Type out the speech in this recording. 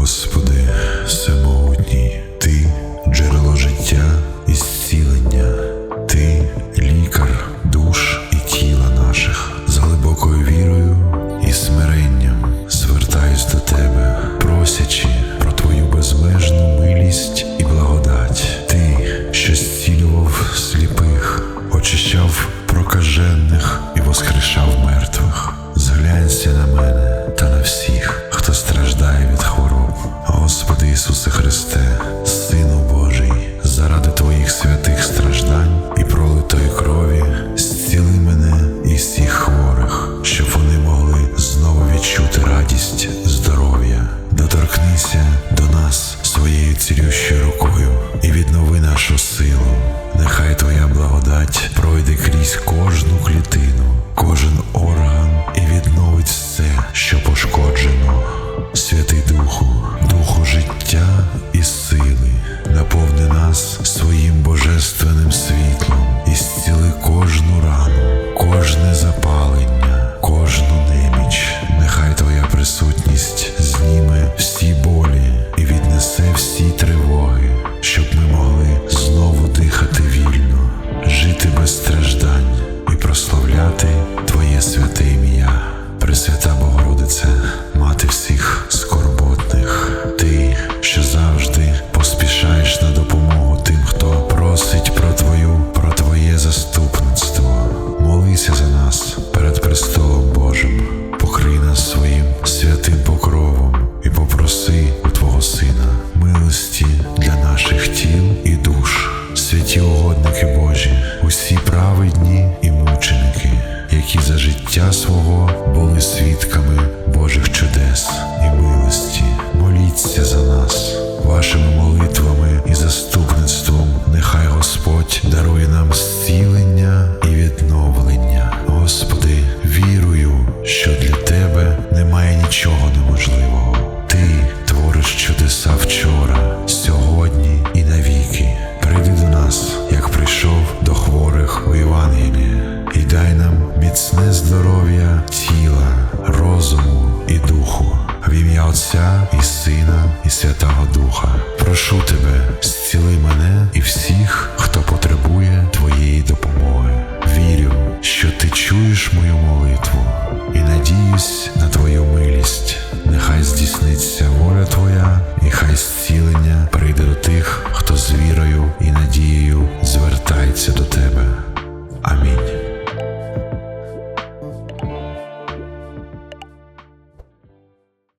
Господи, всемогутній, Ти джерело життя і зцілення, Ти лікар душ і тіла наших, з глибокою вірою і смиренням звертаюсь до Тебе, просячи про Твою безмежну милість і благодать, Ти, що зцілював сліпих, очищав прокажених і воскрешав мертвих. Зглянься на мене та на всіх, Ісусе Христе, Сину Божий, заради Твоїх святих страждань і пролитої крові, зціли мене і всіх хворих, щоб вони могли знову відчути радість, здоров'я. Доторкнися до нас своєю цілющою рукою і віднови нашу силу. Нехай Твоя благодать пройде крізь кожну клітину, кожен орган Богородице, Здоров'я тіла, розуму і духу. В ім'я Отця і Сина, і тебе,